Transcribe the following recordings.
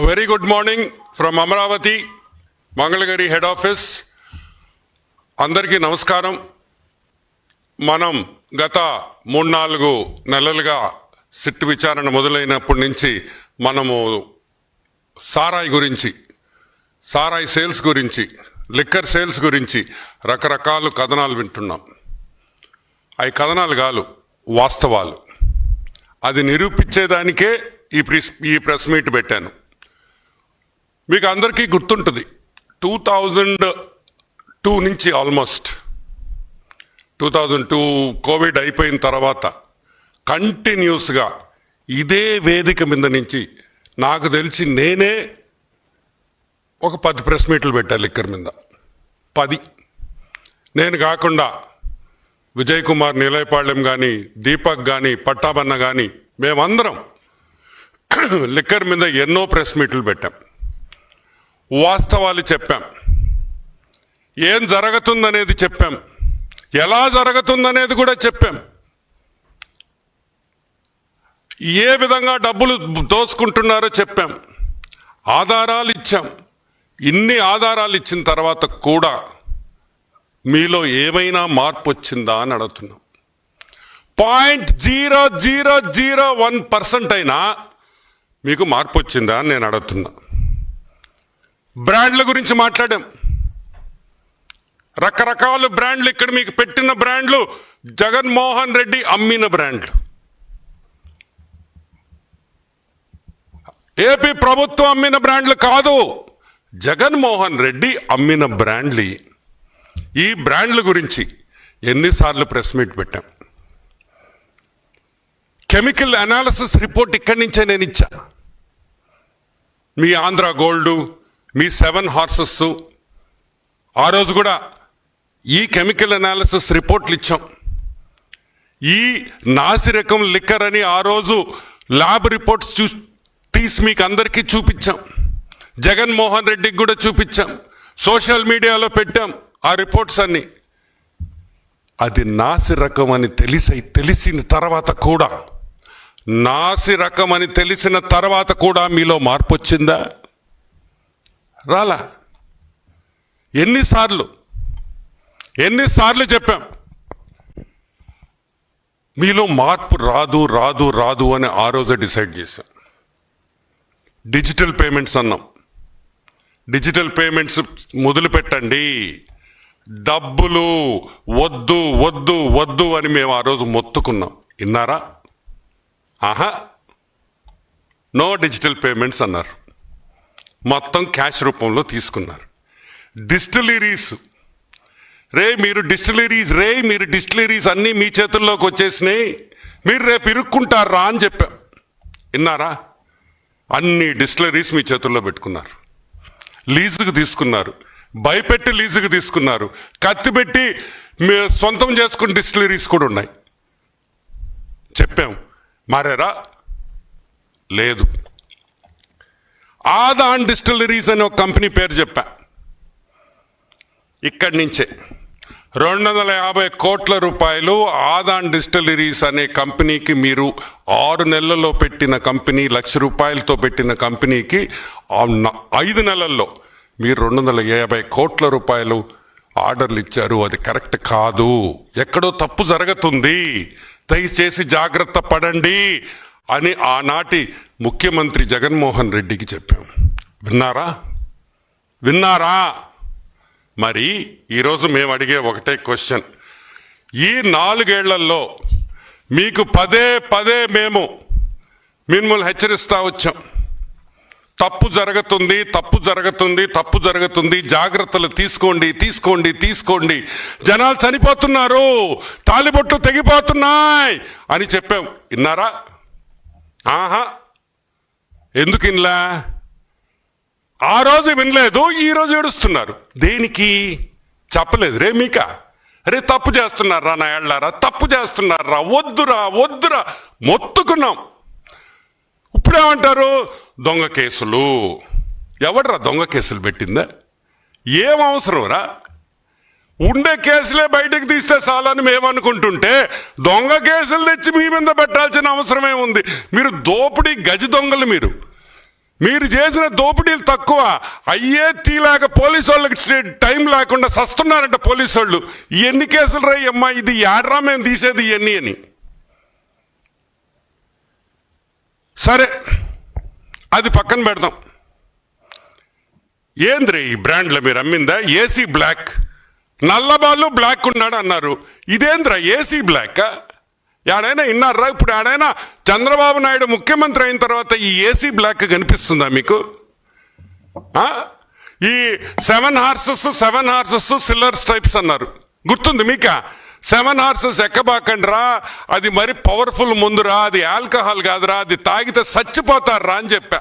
Very good morning from Amaravati Mangalagiri head office అందరికీ నమస్కారం. మనం గత మూడు నాలుగు నెలలుగా సిట్ విచారణ మొదలైనప్పటి నుంచి మనము సారాయి గురించి సారాయి సేల్స్ గురించి లిక్కర్ సేల్స్ గురించి రకరకాల కథనాలు వింటున్నాం. అవి కథనాలు కాదు వాస్తవాలు. అది నిరూపించేదానికే ఈ ప్రెస్ ఈ ప్రెస్ మీట్ పెట్టాను. మీకు అందరికీ గుర్తుంటుంది. టూ థౌజండ్ టూ నుంచి almost. Two thousand two Covid అయిపోయిన తర్వాత కంటిన్యూస్గా ఇదే వేదిక మీద నుంచి నాకు తెలిసి నేనే ఒక పది ప్రెస్ మీట్లు పెట్టాను లిక్కర్ మీద. పది. నేను కాకుండా విజయ్ కుమార్ నిలయపాళ్యం కానీ దీపక్ కానీ పట్టాబన్న కానీ మేమందరం లిక్కర్ మీద ఎన్నో ప్రెస్ మీట్లు పెట్టాం. వాస్తవాలు చెప్పాం. ఏం జరుగుతుందనేది చెప్పాం. ఎలా జరుగుతుందనేది కూడా చెప్పాం. ఏ విధంగా డబ్బులు దోసుకుంటున్నారో చెప్పాం. ఆధారాలు ఇచ్చాం. ఇన్ని ఆధారాలు ఇచ్చిన తర్వాత కూడా మీలో ఏమైనా మార్పు వచ్చిందా అని అడుగుతున్నాం. Point zero zero zero one percent అయినా మీకు మార్పు వచ్చిందా అని నేను అడుగుతున్నా. బ్రాండ్ల గురించి మాట్లాడాం. రకరకాల బ్రాండ్లు ఇక్కడ మీకు పెట్టిన బ్రాండ్లు జగన్మోహన్ రెడ్డి అమ్మిన బ్రాండ్లు. ఏపీ ప్రభుత్వం అమ్మిన బ్రాండ్లు కాదు జగన్మోహన్ రెడ్డి అమ్మిన బ్రాండ్లు. ఈ బ్రాండ్ల గురించి ఎన్నిసార్లు ప్రెస్ మీట్ పెట్టాం. కెమికల్ అనాలిసిస్ రిపోర్ట్ ఇక్కడి నుంచే నేను ఇచ్చా. మీ ఆంధ్ర గోల్డు మీ సెవెన్ హార్సెస్. ఆ రోజు కూడా ఈ కెమికల్ అనాలిసిస్ రిపోర్ట్లు ఇచ్చాం. ఈ నాసిరకం లిక్కర్ అని ఆ రోజు ల్యాబ్ రిపోర్ట్స్ చూ తీసి మీకు అందరికీ చూపించాం జగన్మోహన్ రెడ్డికి కూడా చూపించాం. సోషల్ మీడియాలో పెట్టాం ఆ రిపోర్ట్స్ అన్ని. అది నాసి రకం అని తెలిసి తెలిసిన తర్వాత కూడా నాసి రకం అని తెలిసిన తర్వాత కూడా మీలో మార్పు వచ్చిందా? రాలా. ఎన్నిసార్లు ఎన్నిసార్లు చెప్పాం. మీలో మార్పు రాదు రాదు రాదు అని ఆ రోజే డిసైడ్ చేశాం. డిజిటల్ పేమెంట్స్ అన్నాం. డిజిటల్ పేమెంట్స్ మొదలు పెట్టండి. డబ్బులు వద్దు వద్దు వద్దు అని మేము ఆ రోజు మొత్తుకున్నాం. విన్నారా? ఆహా. నో డిజిటల్ పేమెంట్స్ అన్నారు. మొత్తం క్యాష్ రూపంలో తీసుకున్నారు. డిస్టిలరీస్. రే మీరు డిస్టిలరీస్ రే మీరు డిస్టిలరీస్ అన్నీ మీ చేతుల్లోకి వచ్చేసినాయి. మీరు రేపు ఇరుక్కుంటారా అని చెప్పాం. విన్నారా? అన్ని డిస్టిలరీస్ మీ చేతుల్లో పెట్టుకున్నారు. లీజుకు తీసుకున్నారు. భయపెట్టి లీజుకు తీసుకున్నారు. కత్తి పెట్టి మీ సొంతం చేసుకున్న డిస్టిలరీస్ కూడా ఉన్నాయి. చెప్పాం. మారారా? లేదు. ఆదాన్ డిస్టిలరీస్ అనే ఒక కంపెనీ పేరు చెప్పా. ఇక్కడి నుంచే. రెండు వందల యాభై కోట్ల రూపాయలు ఆదాన్ డిస్టిలరీస్ అనే కంపెనీకి మీరు ఆరు నెలల్లో పెట్టిన కంపెనీ లక్ష రూపాయలతో పెట్టిన కంపెనీకి న- ఐదు నెలల్లో మీరు రెండు వందల యాభై కోట్ల రూపాయలు ఆర్డర్లు ఇచ్చారు. అది కరెక్ట్ కాదు. ఎక్కడో తప్పు జరుగుతుంది. దయచేసి జాగ్రత్త పడండి. అని ఆనాటి ముఖ్యమంత్రి జగన్మోహన్ రెడ్డికి చెప్పాం. విన్నారా? విన్నారా? మరి ఈరోజు మేము అడిగే ఒకటే క్వశ్చన్. ఈ నాలుగేళ్ళలో మీకు పదే పదే మేము మిమ్మల్ని హెచ్చరిస్తా వచ్చాం. తప్పు జరుగుతుంది తప్పు జరుగుతుంది తప్పు జరుగుతుంది జాగ్రత్తలు తీసుకోండి తీసుకోండి తీసుకోండి. జనాలు చనిపోతున్నారు తాలిబొట్టు తెగిపోతున్నాయి అని చెప్పాం. విన్నారా? ఆహా. ఎందుకు ఇన్లా ఆ రోజు వినలేదు ఈరోజు ఏడుస్తున్నారు. దేనికి? చెప్పలేదు. రే మీక రే తప్పు చేస్తున్నారా నా ఏళ్ళారా? తప్పు చేస్తున్నారా? వద్దురా వద్దురా. మొత్తుకున్నాం. ఇప్పుడేమంటారు? దొంగ కేసులు. ఎవడరా దొంగ కేసులు పెట్టిందా? ఏం అవసరం రా? ఉండే కేసులే బయటకు తీస్తే చాలని మేము అనుకుంటుంటే దొంగ కేసులు తెచ్చి మీ మీద పెట్టాల్సిన అవసరమే ఉంది. మీరు దోపిడీ గజ దొంగలు మీరు. మీరు చేసిన దోపిడీలు తక్కువ. అయ్యే తీలాక పోలీసు వాళ్ళకి టైం లేకుండా సస్తున్నారంట పోలీసు వాళ్ళు. ఎన్ని కేసులు రాయి అమ్మా ఇది యాడ్రా మేము తీసేది ఇవన్నీ అని. సరే అది పక్కన పెడదాం. ఏంద్రీ ఈ బ్రాండ్లో మీరు అమ్మిందా? AC black. నల్లబాలు బ్లాక్ ఉన్నాడు అన్నారు. ఇదేంద్ర ఏసీ బ్లాక్ ఆడైనా ఇన్నారా ఇప్పుడు ఆడైనా చంద్రబాబు నాయుడు ముఖ్యమంత్రి అయిన తర్వాత ఈ ఏసీ బ్లాక్ కనిపిస్తుందా మీకు? ఈ seven horses seven horses silver stripes అన్నారు. గుర్తుంది మీక? సెవెన్ హార్సెస్ ఎక్కబాకండ్రా? అది మరి పవర్ఫుల్ ముందురా? అది ఆల్కహాల్ కాదురా? అది తాగితే చచ్చిపోతారా అని చెప్పా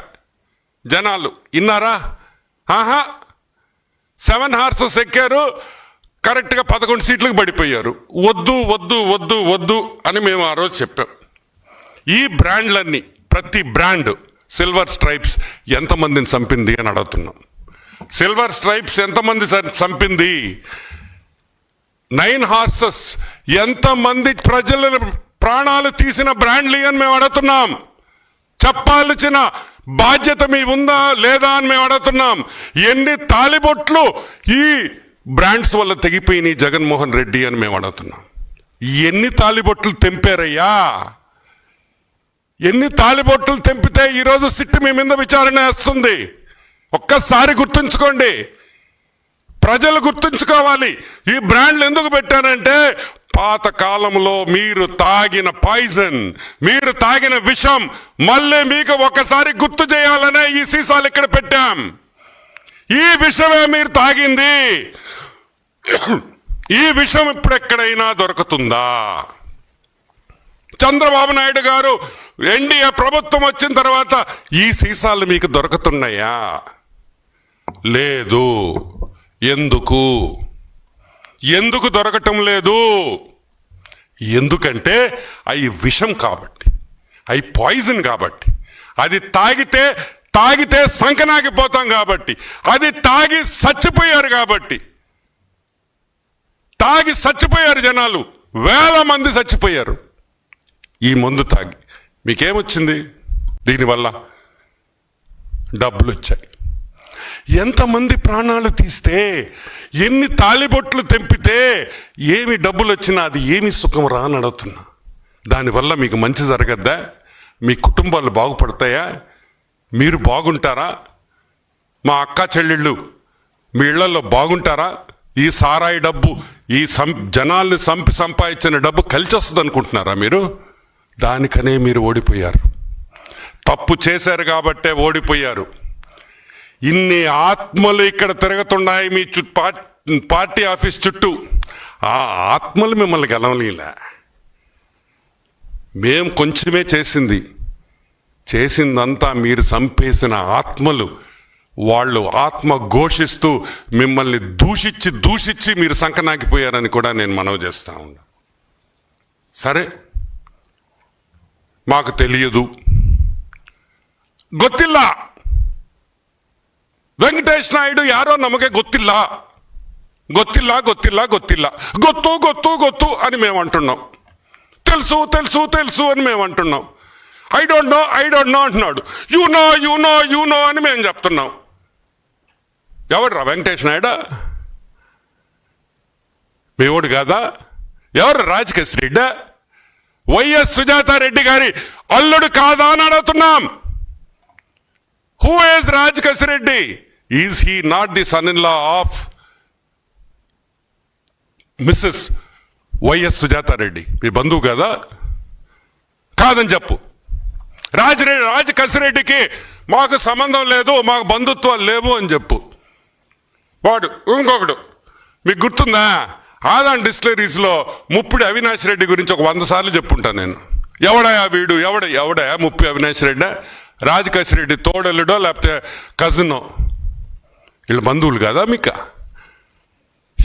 జనాలు. ఇన్నారా? ఆహా! సెవెన్ హార్సెస్ ఎక్కారు. కరెక్ట్గా పదకొండు సీట్లకు పడిపోయారు. వద్దు వద్దు వద్దు వద్దు అని మేము ఆ రోజు చెప్పాం. ఈ బ్రాండ్లన్నీ ప్రతి బ్రాండ్ సిల్వర్ స్ట్రైప్స్ ఎంతమందిని చంపింది అని అడుగుతున్నాం. సిల్వర్ స్ట్రైప్స్ ఎంతమంది స- చంపింది? నైన్ హార్సెస్ ఎంతమంది ప్రజల ప్రాణాలు తీసిన బ్రాండ్లు అని మేము అడుగుతున్నాం. చెప్పాల్సిన బాధ్యత మీ ఉందా లేదా అని మేము అడుగుతున్నాం. ఎన్ని తాలిబొట్లు ఈ బ్రాండ్స్ వల్ల తెగిపోయినాయి జగన్మోహన్ రెడ్డి అని మేము అడుగుతున్నాం. ఎన్ని తాలిబొట్లు తెంపారయ్యా? ఎన్ని తాలిబొట్లు తెంపితే ఈరోజు సిట్టు మీ మీద విచారణ వేస్తుంది? ఒక్కసారి గుర్తుంచుకోండి. ప్రజలు గుర్తుంచుకోవాలి. ఈ బ్రాండ్లు ఎందుకు పెట్టానంటే పాత కాలంలో మీరు తాగిన పాయిజన్ మీరు తాగిన విషం మళ్ళీ మీకు ఒకసారి గుర్తు చేయాలనే ఈ సీసాలు ఇక్కడ పెట్టాం. ఈ విషమే మీరు తాగింది. ఈ విషం ఇప్పుడు ఎక్కడైనా దొరుకుతుందా? చంద్రబాబు నాయుడు గారు ఎన్డీఏ ప్రభుత్వం వచ్చిన తర్వాత ఈ సీసాలు మీకు దొరుకుతున్నాయా? లేదు. ఎందుకు? ఎందుకు దొరకటం లేదు? ఎందుకంటే అవి విషం కాబట్టి అవి పాయిజన్ కాబట్టి. అది తాగితే తాగితే సంకనాగిపోతాం కాబట్టి. అది తాగి చచ్చిపోయారు కాబట్టి. తాగి చచ్చిపోయారు జనాలు. వేల మంది చచ్చిపోయారు. ఈ మందు తాగి. మీకేమొచ్చింది? దీనివల్ల డబ్బులు వచ్చాయి ఎంతమంది ప్రాణాలు తీస్తే ఎన్ని తాలిబొట్లు తెంపితే ఏమి డబ్బులు వచ్చినా అది ఏమి సుఖం రానడుతున్నా. దానివల్ల మీకు మంచి జరగద్దా? మీ కుటుంబాలు బాగుపడతాయా? మీరు బాగుంటారా? మా అక్క చెల్లెళ్ళు మీ ఇళ్ళలో బాగుంటారా? ఈ సారాయి డబ్బు ఈ సం జనాల్ని సంపి సంపాదించిన డబ్బు కలిసి వస్తుంది అనుకుంటున్నారా మీరు? దానికనే మీరు ఓడిపోయారు. తప్పు చేశారు కాబట్టే ఓడిపోయారు. ఇన్ని ఆత్మలు ఇక్కడ తిరుగుతున్నాయి మీ చు పార్టీ ఆఫీస్ చుట్టూ. ఆ ఆత్మలు మిమ్మల్ని గెలవలేలా మేం కొంచెమే చేసింది. చేసిందంతా మీరు చంపేసిన ఆత్మలు. వాళ్ళు ఆత్మ ఘోషిస్తూ మిమ్మల్ని దూషించి దూషించి మీరు సంకనాగిపోయారని కూడా నేను మనవి చేస్తూ ఉన్నా. సరే? మాకు తెలియదు. గొత్తిల్లా! వెంకటేష్ నాయుడు యారో నమకే గొత్తిల్లా. గొత్తిల్లా గొత్తిల్లా గొత్తిల్లా. గొత్తు గొత్తు గొత్తు అని మేము అంటున్నాం తెలుసు తెలుసు తెలుసు అని మేము అంటున్నాం I don't know I don't know అంటున్నాడు. You know you know you know అని మేము చెప్తున్నాం. ఎవడ్రా వెంకటేష్ నాయుడా? మీ కాదా? ఎవరు రాజకేశ్ రెడ్డా? వైఎస్ సుజాత రెడ్డి గారి అల్లుడు కాదా అని అడుగుతున్నాం. Who is Raj Kasireddy is he not the son in law of Mrs YS Sujatha Reddy? మీ బంధువు కదా? కాదని చెప్పు. రాజరెడ్డి రాజ కసిరెడ్డికి మాకు సంబంధం లేదు మాకు బంధుత్వాలు లేవు అని చెప్పు. వాడు ఇంకొకడు మీకు గుర్తుందా? ఆదాన్ డిస్టిలరీస్లో ముప్పుడు అవినాష్ రెడ్డి గురించి ఒక వంద సార్లు చెప్పుంటాను నేను. ఎవడయా వీడు? ఎవడ ఎవడయా ముప్పి అవినాష్ రెడ్డి? రాజకేశ్ రెడ్డి తోడలుడో లేకపోతే కజినో? వీళ్ళ బంధువులు కదా మీక?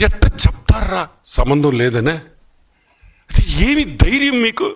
ఎట్ట చెప్తారా సంబంధం లేదనే? అది ఏమి ధైర్యం మీకు?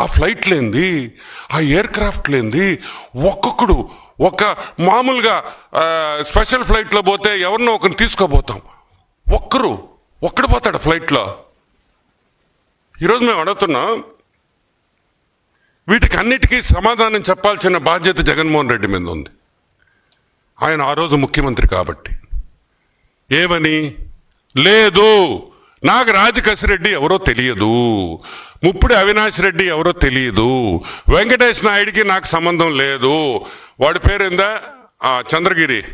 ఆ ఫ్లైట్ లేనిది ఆ ఎయిర్ క్రాఫ్ట్ లేంది ఒక్కొక్కడు ఒక మామూలుగా స్పెషల్ ఫ్లైట్లో పోతే ఎవరినో ఒకరిని తీసుకోబోతాం ఒక్కరు ఒక్కడు పోతాడు ఫ్లైట్లో. ఈరోజు మేము అడుగుతున్నాం వీటికి అన్నిటికీ సమాధానం చెప్పాల్సిన బాధ్యత జగన్మోహన్ రెడ్డి మీద ఉంది. ఆయన ఆ రోజు ముఖ్యమంత్రి కాబట్టి. ఏమని? లేదు. నాకు రాజకసిరెడ్డి ఎవరో తెలియదు. ముప్పుడు అవినాష్ రెడ్డి ఎవరో తెలియదు వెంకటేష్ నాయుడికి నాకు సంబంధం లేదు. వాడి పేరు ఎందా చంద్రగిరి.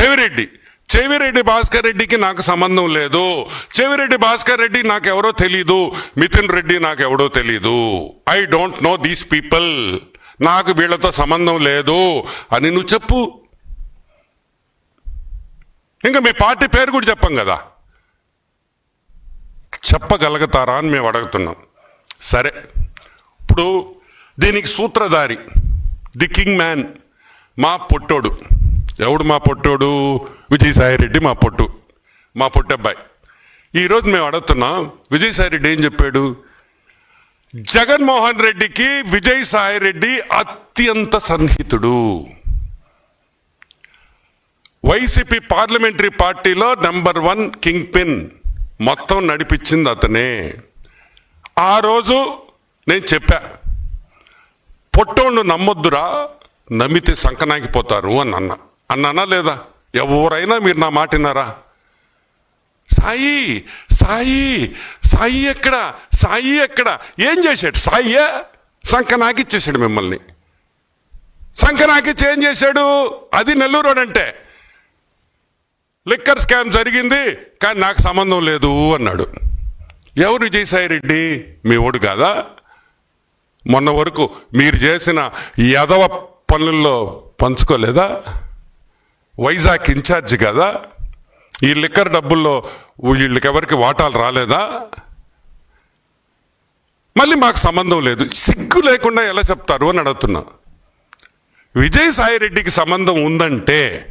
చెవిరెడ్డి. చెవిరెడ్డి భాస్కర్ రెడ్డికి నాకు సంబంధం లేదు. చెవిరెడ్డి భాస్కర్ రెడ్డి నాకు ఎవరో తెలీదు. మిథున్ రెడ్డి నాకు ఎవడో తెలీదు. I don't know these people. నాకు వీళ్ళతో సంబంధం లేదు. అని నువ్వు చెప్పు. ఇంకా మీ పార్టీ పేరు కూడా చెప్పం కదా. చెప్పగలుగుతారా అని మేము అడుగుతున్నాం. సరే. ఇప్పుడు దీనికి సూత్రధారి ది కింగ్ మ్యాన్ మా పొట్టోడు. ఎవడు మా పొట్టోడు? విజయసాయిరెడ్డి మా పొట్టు మా పొట్టబ్బాయి. ఈరోజు మేము అడుగుతున్నాం విజయసాయిరెడ్డి ఏం చెప్పాడు? జగన్మోహన్ రెడ్డికి విజయసాయిరెడ్డి అత్యంత సన్నిహితుడు. వైసీపీ పార్లమెంటరీ పార్టీలో నెంబర్ వన్ కింగ్ పిన్. మొత్తం నడిపించింది అతనే. ఆ రోజు నేను చెప్పా పొట్టోళ్ళు నమ్మొద్దురా నమ్మితే సంకనాకిపోతారు అని అన్న. అన్నానా లేదా? ఎవరైనా మీరు నా మాటినారా సాయి సాయి సాయి ఎక్కడ? సాయి ఎక్కడ? ఏం చేశాడు? సాయి? సంకనాకిచ్చేసాడు మిమ్మల్ని. సంకనాకిచ్చి ఏం చేశాడు? అది నెల్లూరు అంటే లిక్కర్ స్కామ్ జరిగింది కానీ నాకు సంబంధం లేదు అన్నాడు. ఎవరు విజయసాయి రెడ్డి? మీ ఓడు కాదా? మొన్న వరకు మీరు చేసిన యదవ పనుల్లో పంచుకోలేదా? వైజాగ్ ఇన్ఛార్జి కదా? ఈ లిక్కర్ డబ్బుల్లో వీళ్ళకి ఎవరికి వాటాలు రాలేదా? మళ్ళీ మాకు సంబంధం లేదు. సిగ్గు లేకుండా ఎలా చెప్తారు అని అడుగుతున్నా. విజయసాయిరెడ్డికి సంబంధం ఉందంటే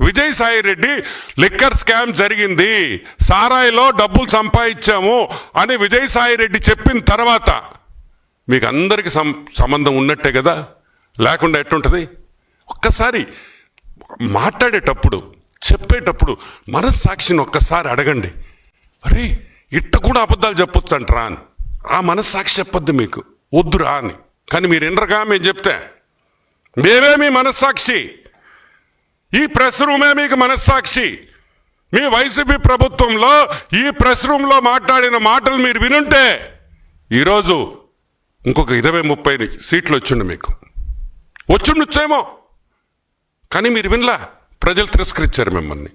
విజయసాయి రెడ్డి లిక్కర్ స్కామ్ జరిగింది. సారాయిలో డబ్బులు సంపాదించాము అని విజయసాయి రెడ్డి చెప్పిన తర్వాత మీకు అందరికి సం సంబంధం ఉన్నట్టే కదా? లేకుండా ఎట్టుంటుంది? ఒక్కసారి మాట్లాడేటప్పుడు చెప్పేటప్పుడు మనస్సాక్షిని ఒక్కసారి అడగండి. అరే ఇట్ట కూడా అబద్ధాలు చెప్పొచ్చు అంటరా అని. ఆ మనస్సాక్షి చెప్పొద్దు మీకు. వద్దురా అని. కానీ మీరు వినరుగా మేము చెప్తే. మేమే మీ మనస్సాక్షి. ఈ ప్రెస్ రూమే మీకు మనస్సాక్షి. మీ వైసీపీ ప్రభుత్వంలో ఈ ప్రెస్ రూమ్లో మాట్లాడిన మాటలు మీరు వినుంటే ఈరోజు ఇంకొక ఇరవై ముప్పై సీట్లు వచ్చిండు మీకు. వచ్చిండొచ్చేమో. కానీ మీరు వినలా? ప్రజలు తిరస్కరించారు మిమ్మల్ని.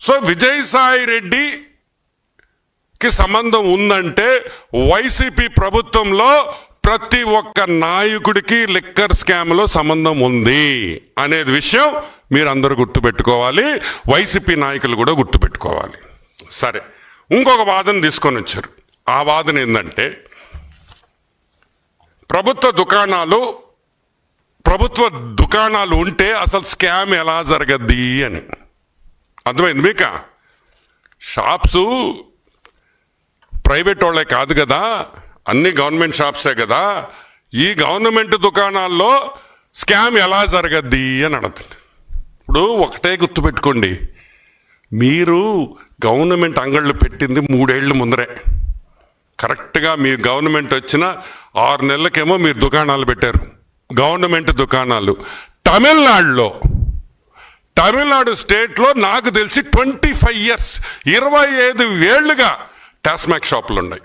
సో విజయసాయి రెడ్డికి సంబంధం ఉందంటే వైసీపీ ప్రభుత్వంలో ప్రతి ఒక్క నాయకుడికి లిక్కర్ స్కామ్లో సంబంధం ఉంది అనేది విషయం మీరు అందరూ గుర్తుపెట్టుకోవాలి. వైసీపీ నాయకులు కూడా గుర్తుపెట్టుకోవాలి. సరే ఇంకొక వాదన తీసుకొని వచ్చారు. ఆ వాదన ఏంటంటే ప్రభుత్వ దుకాణాలు ప్రభుత్వ దుకాణాలు ఉంటే అసలు స్కామ్ ఎలా జరగద్ది అని. అర్థమైంది మీక? షాప్స్ ప్రైవేట్ వాళ్ళే కాదు కదా. అన్ని గవర్నమెంట్ షాప్సే కదా. ఈ గవర్నమెంట్ దుకాణాల్లో స్కామ్ ఎలా జరగద్ది అని అడుగుతుంది. ఇప్పుడు ఒకటే గుర్తుపెట్టుకోండి మీరు గవర్నమెంట్ అంగళ్ళు పెట్టింది మూడేళ్ళు ముందరే. కరెక్ట్గా మీ గవర్నమెంట్ వచ్చిన ఆరు నెలలకేమో మీరు దుకాణాలు పెట్టారు. గవర్నమెంట్ దుకాణాలు. తమిళనాడులో తమిళనాడు స్టేట్లో నాకు తెలిసి ట్వంటీ ఫైవ్ ఇయర్స్ ఇరవై ఐదు ఏళ్ళుగా టాస్మాక్ షాపులు ఉన్నాయి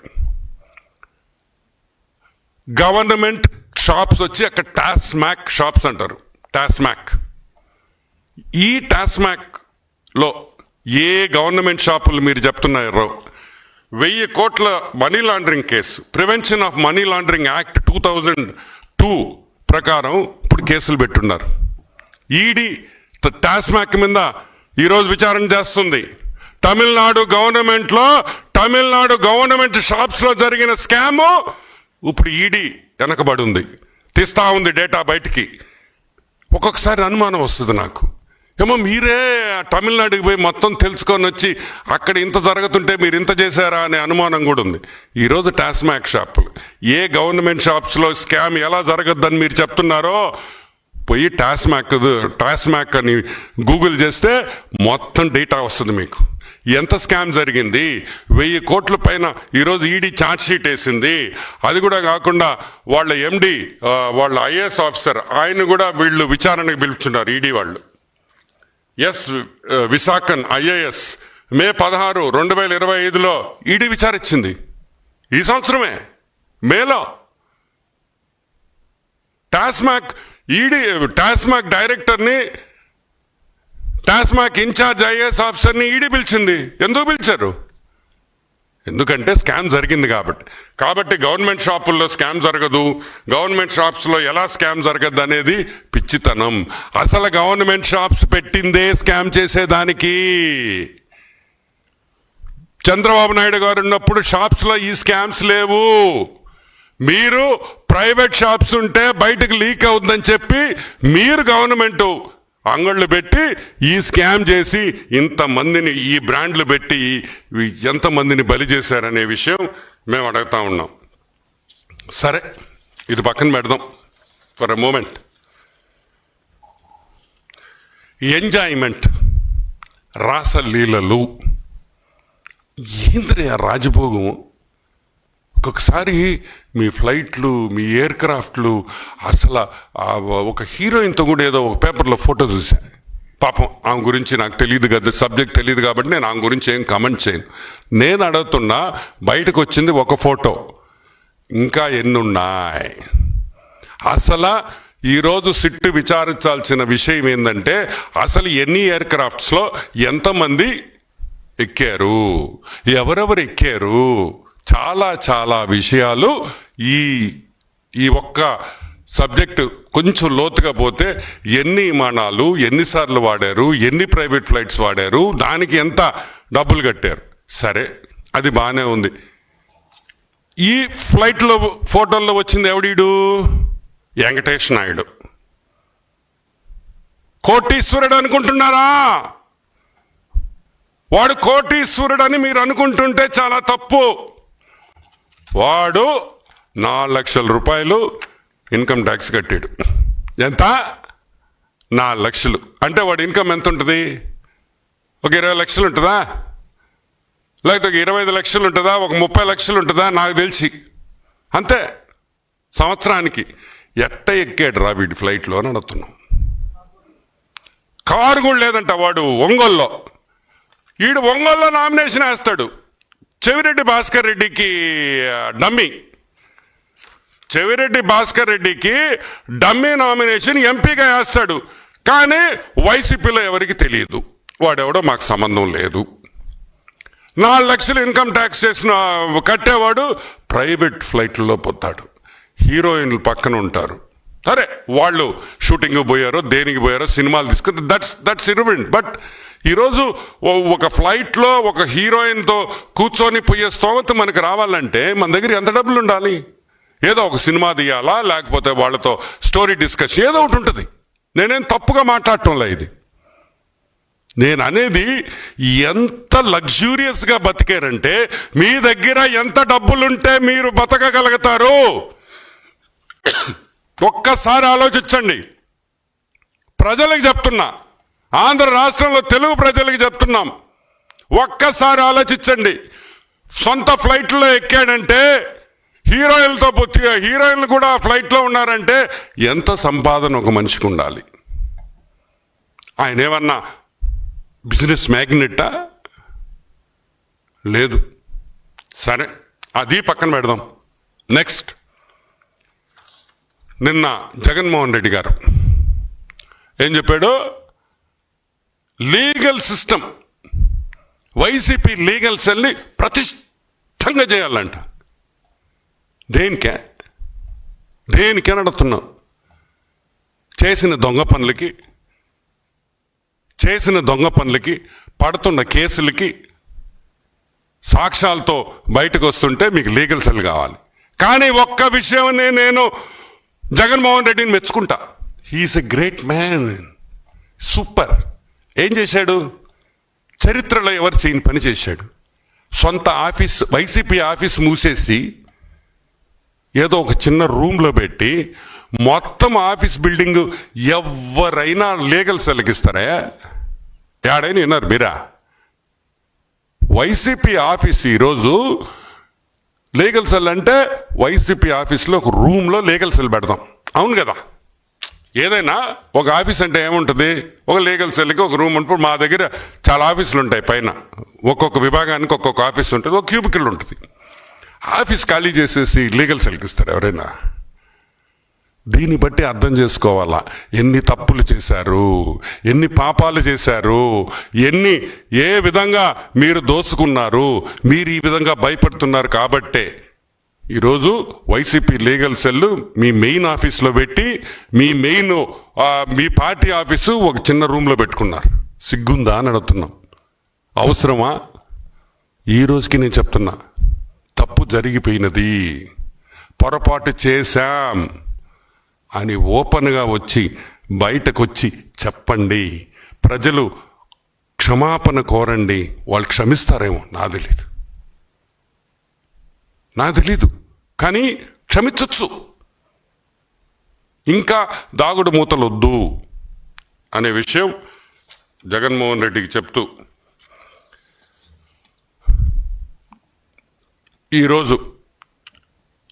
గవర్నమెంట్ షాప్స్ వచ్చి అక్కడ టాస్మాక్ షాప్స్ అంటారు. టాస్మాక్. ఈ టాస్మాక్లో ఏ గవర్నమెంట్ షాపులు మీరు చెప్తున్నారో వెయ్యి కోట్ల money laundering case prevention of money laundering act two thousand two ప్రకారం ఇప్పుడు కేసులు పెట్టున్నారు. ఈడీ టాస్మాక్ మీద ఈరోజు విచారణ చేస్తుంది. తమిళనాడు గవర్నమెంట్లో తమిళనాడు గవర్నమెంట్ షాప్స్లో జరిగిన స్కాము ఇప్పుడు ఈడీ వెనకబడి ఉంది తీస్తా ఉంది డేటా బయటికి. ఒక్కొక్కసారి అనుమానం వస్తుంది నాకు. ఏమో మీరే తమిళనాడుకి పోయి మొత్తం తెలుసుకొని వచ్చి అక్కడ ఇంత జరుగుతుంటే మీరు ఇంత చేశారా అనే అనుమానం కూడా ఉంది. ఈరోజు టాస్మాక్ షాపులు. ఏ గవర్నమెంట్ షాప్స్లో స్కామ్ ఎలా జరగద్దని మీరు చెప్తున్నారో పోయి టాస్మాక్ టాస్మాక్ అని గూగుల్ చేస్తే మొత్తం డేటా వస్తుంది మీకు. ఎంత స్కామ్ జరిగింది? వెయ్యి కోట్ల పైన ఈరోజు ఈడీ ఛార్జ్ షీట్ వేసింది. అది కూడా కాకుండా వాళ్ళ ఎండి వాళ్ళ ఐఏఎస్ ఆఫీసర్ ఆయన కూడా వీళ్ళు విచారణకు పిలుచున్నారు ఈడీ వాళ్ళు. ఎస్ విశాఖన్ ఐఏఎస్ మే పదహారు రెండు వేల ఇరవై ఐదులో ఈడీ విచారించింది. ఈ సంవత్సరమే. మేలో. టాస్మాక్ ఈడీ టాస్మాక్ డైరెక్టర్ని టాస్మాక్ ఇన్ఛార్జ్ ఐఏఎస్ ఆఫీసర్ని ఈడీ పిలిచింది. ఎందుకు పిలిచారు? ఎందుకంటే స్కామ్ జరిగింది కాబట్టి. కాబట్టి గవర్నమెంట్ షాపుల్లో స్కామ్ జరగదు. గవర్నమెంట్ షాప్స్లో ఎలా స్కామ్ జరగదు అనేది పిచ్చితనం. అసలు గవర్నమెంట్ షాప్స్ పెట్టిందే స్కామ్ చేసేదానికి. చంద్రబాబు నాయుడు గారు ఉన్నప్పుడు షాప్స్లో ఈ స్కామ్స్ లేవు. మీరు ప్రైవేట్ షాప్స్ ఉంటే బయటకు లీక్ అవుతుందని చెప్పి మీరు గవర్నమెంట్ అంగళ్ళు పెట్టి ఈ స్కామ్ చేసి ఇంతమందిని ఈ బ్రాండ్లు పెట్టి ఎంతమందిని బలి చేశారనే విషయం మేము అడుగుతా ఉన్నాం. సరే ఇది పక్కన పెడదాం. ఫర్ ఎ మూమెంట్ ఎంజాయ్మెంట్ రాసలీలలు. ఏంద్రే ఆ రాజభోగం? ఒక్కొక్కసారి మీ ఫ్లైట్లు మీ ఎయిర్ క్రాఫ్ట్లు అసలు ఒక హీరోయిన్తో కూడా ఏదో ఒక పేపర్లో ఫోటో చూశాను పాపం ఆమె గురించి నాకు తెలియదు కదా సబ్జెక్ట్ తెలియదు కాబట్టి నేను ఆమె గురించి ఏం కమెంట్ చేయను. నేను అడుగుతున్నా బయటకు వచ్చింది ఒక ఫోటో. ఇంకా ఎన్నున్నాయి? అసలు ఈరోజు సిట్టు విచారించాల్సిన విషయం ఏంటంటే అసలు ఎన్ని ఎయిర్ క్రాఫ్ట్స్లో ఎంతమంది ఎక్కారు? ఎవరెవరు ఎక్కారు? చాలా చాలా విషయాలు ఈ ఈ ఒక్క సబ్జెక్టు కొంచెం లోతుగా పోతే ఎన్ని విమానాలు ఎన్నిసార్లు వాడారు ఎన్ని ప్రైవేట్ ఫ్లైట్స్ వాడారు దానికి ఎంత డబ్బులు కట్టారు. సరే అది బాగానే ఉంది. ఈ ఫ్లైట్లో ఫోటోల్లో వచ్చింది ఎవడీడు వెంకటేష్ నాయుడు. కోటీశ్వరుడు అనుకుంటున్నారా? వాడు కోటీశ్వరుడు అని మీరు అనుకుంటుంటే చాలా తప్పు. వాడు నాలుగు లక్షల రూపాయలు ఇన్కమ్ ట్యాక్స్ కట్టాడు. ఎంత? నాలుగు లక్షలు. అంటే వాడి ఇన్కమ్ ఎంత ఉంటుంది ఒక ఇరవై లక్షలు ఉంటుందా? లేకపోతే ఒక ఇరవై ఐదు లక్షలు ఉంటుందా? ఒక ముప్పై లక్షలు ఉంటుందా? నాకు తెలిసి. అంతే. సంవత్సరానికి ఎట్ట ఎక్కాడు రా వీడి ఫ్లైట్లో అని అడుగుతున్నాం. కారు కూడా లేదంట వాడు ఒంగోల్లో. ఈడు ఒంగోల్లో నామినేషన్ వేస్తాడు. చెవిరెడ్డి భాస్కర్ రెడ్డికి డమ్మి డమ్మీ. చెవిరెడ్డి భాస్కర్ రెడ్డికి డమ్మీ నామినేషన్ ఎంపీగా వేస్తాడు. కానీ వైసీపీలో ఎవరికి తెలియదు. వాడెవడో మాకు సంబంధం లేదు. నాలుగు లక్షలు ఇన్కమ్ ట్యాక్స్ చేసిన కట్టేవాడు ప్రైవేట్ ఫ్లైట్లో పోతాడు. హీరోయిన్లు పక్కన ఉంటారు. సరే వాళ్ళు షూటింగ్ పోయారో దేనికి పోయారో సినిమాలు తీసుకుని దట్స్ దట్స్ ఇరవెంట్ బట్ ఈరోజు ఒక ఫ్లైట్లో ఒక హీరోయిన్తో కూర్చొని పోయే స్తోమత మనకు రావాలంటే మన దగ్గర ఎంత డబ్బులు ఉండాలి? ఏదో ఒక సినిమా తీయాలా లేకపోతే వాళ్ళతో స్టోరీ డిస్కషన్ ఏదో ఒకటి ఉంటుంది. నేనేం తప్పుగా మాట్లాడటంలే ఇది. నేను అనేది ఎంత లగ్జూరియస్గా బతికారంటే మీ దగ్గర ఎంత డబ్బులుంటే మీరు బతకగలుగుతారు. ఒక్కసారి ఆలోచించండి. ప్రజలకు చెప్తున్నా. ఆంధ్ర రాష్ట్రంలో తెలుగు ప్రజలకు చెప్తున్నాం. ఒక్కసారి ఆలోచించండి. సొంత ఫ్లైట్లో ఎక్కాడంటే హీరోయిన్లతో పొత్తి- హీరోయిన్లు కూడా ఫ్లైట్లో ఉన్నారంటే ఎంత సంపాదన ఒక మనిషికి ఉండాలి. ఆయన ఏమన్నా బిజినెస్ మ్యాగ్నెట్టా లేదు. సరే అది పక్కన పెడదాం. నెక్స్ట్. నిన్న జగన్మోహన్ రెడ్డి గారు ఏం చెప్పాడు? లీగల్ సిస్టమ్ వైసీపీ లీగల్ సెల్ని ప్రతిష్టంగా చేయాలంట. దేనికే? దేనికే నడుతున్నాం చేసిన దొంగ పనులకి చేసిన దొంగ పనులకి పడుతున్న కేసులకి సాక్ష్యాలతో బయటకు వస్తుంటే మీకు లీగల్ సెల్ కావాలి. కానీ ఒక్క విషయమనే నేను జగన్మోహన్ రెడ్డిని మెచ్చుకుంటా. He is a great man super ఏం చేశాడు? చరిత్రలో ఎవరు చేయని పని చేశాడు? సొంత ఆఫీస్ వైసీపీ ఆఫీస్ మూసేసి ఏదో ఒక చిన్న రూమ్లో పెట్టి మొత్తం ఆఫీస్ బిల్డింగ్ ఎవరైనా లీగల్ సెలకిస్తారా ఏడైనా విన్నారు మీరా? వైసీపీ ఆఫీస్ ఈరోజు లీగల్ సెల్ అంటే వైసీపీ ఆఫీస్లో ఒక రూమ్లో లీగల్ సెల్ పెడదాం అవును కదా? ఏదైనా ఒక ఆఫీస్ అంటే ఏముంటుంది? ఒక లీగల్ సెల్కి ఒక రూమ్ ఉంటుంది మా దగ్గర చాలా ఆఫీసులు ఉంటాయి పైన. ఒక్కొక్క విభాగానికి ఒక్కొక్క ఆఫీస్ ఉంటుంది ఒక క్యూబికల్ ఉంటుంది. ఆఫీస్ ఖాళీ చేసేసి లీగల్ సెల్కి ఇస్తారు ఎవరైనా. దీన్ని బట్టి అర్థం చేసుకోవాలా. ఎన్ని తప్పులు చేశారు? ఎన్ని పాపాలు చేశారు? ఎన్ని ఏ విధంగా మీరు దోసుకున్నారు? మీరు ఈ విధంగా భయపడుతున్నారు కాబట్టే. ఈరోజు వైసీపీ లీగల్ సెల్ మీ మెయిన్ ఆఫీస్లో పెట్టి మీ మెయిన్ మీ పార్టీ ఆఫీసు ఒక చిన్న రూమ్లో పెట్టుకున్నారు. సిగ్గుందా అని అడుగుతున్నాం. అవసరమా? ఈ రోజుకి నేను చెప్తున్నా తప్పు జరిగిపోయినది. పొరపాటు చేశాం. అని ఓపెన్గా వచ్చి బయటకొచ్చి చెప్పండి. ప్రజలు క్షమాపణ కోరండి. వాళ్ళు క్షమిస్తారేమో? నా తెలీదు నా తెలీదు కానీ క్షమించచ్చు. ఇంకా దాగుడు మూతలు వద్దు అనే విషయం జగన్మోహన్ రెడ్డికి చెప్తూ ఈరోజు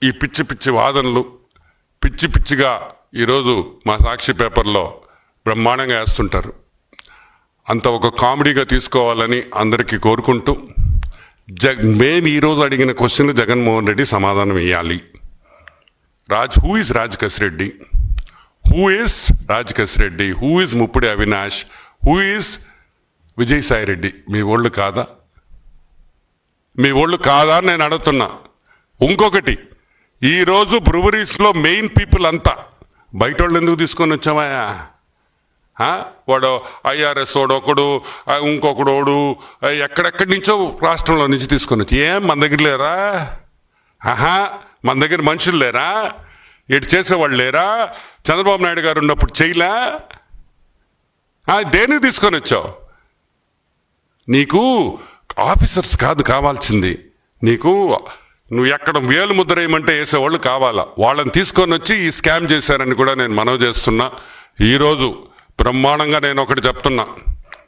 ఈ పిచ్చి పిచ్చి వాదనలు పిచ్చి పిచ్చిగా ఈరోజు మా సాక్షి పేపర్లో బ్రహ్మాండంగా వేస్తుంటారు. అంత ఒక కామెడీగా తీసుకోవాలని అందరికీ కోరుకుంటూ జగ్ మేము ఈరోజు అడిగిన క్వశ్చన్ జగన్మోహన్ రెడ్డి సమాధానం ఇవ్వాలి Raj who is Raj Reddy who is Raj Reddy who is Muppudi Avinash? Who is Vijayasai Reddy? మీ ఒళ్ళు కాదా? మీ ఒళ్ళు కాదా అని నేను అడుగుతున్నా. ఇంకొకటి ఈరోజు బ్రువరీస్లో మెయిన్ పీపుల్ అంతా. బయట వాళ్ళు ఎందుకు తీసుకొని వచ్చామయ్యా వాడు ఐఆర్ఎస్ వాడు ఒకడు ఇంకొకడోడు ఇంకొకడు వాడు ఎక్కడెక్కడి నుంచో రాష్ట్రంలో నుంచి తీసుకొని వచ్చి. ఏం? మన దగ్గర లేరా? ఆహా మన దగ్గర మనుషులు లేరా? ఇటు చేసేవాళ్ళు లేరా? చంద్రబాబు నాయుడు గారు ఉన్నప్పుడు చేయలే? దేనికి తీసుకొని వచ్చావు? నీకు ఆఫీసర్స్ కాదు కావాల్సింది. నీకు నువ్వు ఎక్కడ వేలు ముద్ర వేయమంటే వేసేవాళ్ళు కావాలా? వాళ్ళని తీసుకొని వచ్చి ఈ స్కామ్ చేశారని కూడా నేను మనవి చేస్తున్నా. ఈరోజు బ్రహ్మాండంగా నేను ఒకటి చెప్తున్నా.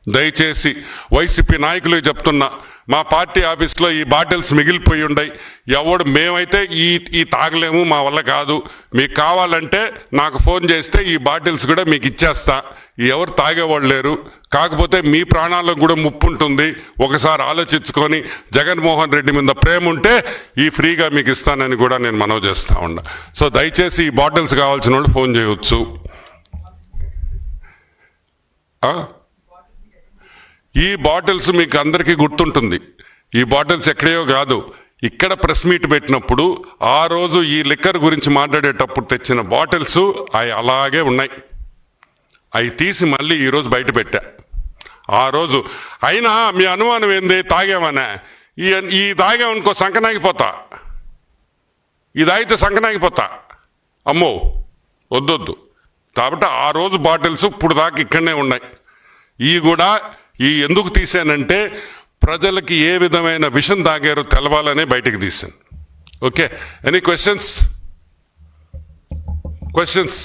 దయచేసి వైసీపీ నాయకులు చెప్తున్నా మా పార్టీ ఆఫీస్లో ఈ బాటిల్స్ మిగిలిపోయి ఉండయి ఎవడు మేమైతే ఈ ఈ తాగలేము మా వల్ల కాదు. మీకు కావాలంటే నాకు ఫోన్ చేస్తే ఈ బాటిల్స్ కూడా మీకు ఇచ్చేస్తా. ఎవరు తాగేవాళ్ళు లేరు. కాకపోతే మీ ప్రాణాలకు కూడా ముప్పు ఉంటుంది. ఒకసారి ఆలోచించుకొని జగన్మోహన్ రెడ్డి మీద ప్రేమ ఉంటే ఈ ఫ్రీగా మీకు ఇస్తానని కూడా నేను మనవి చేస్తూ ఉన్నా. సో దయచేసి ఈ బాటిల్స్ కావాల్సిన వాళ్ళు ఫోన్ చేయవచ్చు ఆ? ఈ బాటిల్స్ మీకు అందరికీ గుర్తుంటుంది. ఈ బాటిల్స్ ఎక్కడయో కాదు. ఇక్కడ ప్రెస్ మీట్ పెట్టినప్పుడు ఆ రోజు ఈ లిక్కర్ గురించి మాట్లాడేటప్పుడు తెచ్చిన బాటిల్స్ అవి అలాగే ఉన్నాయి. అవి తీసి మళ్ళీ ఈరోజు బయట పెట్టా. ఆ రోజు అయినా మీ అనుమానం ఏంది? తాగామనే ఈ ఈ తాగామనుకో సంకనాగిపోతా. ఇది తాగితే సంకనాగిపోతా. అమ్మో వద్దొద్దు. కాబట్టి ఆ రోజు బాటిల్స్ ఇప్పుడు దాకా ఇక్కడనే ఉన్నాయి. ఈ కూడా ఈ ఎందుకు తీసానంటే ప్రజలకి ఏ విధమైన విషం తాగారో తెలవాలనే బయటికి తీసాను ఓకే ఎనీ క్వశ్చన్స్ క్వశ్చన్స్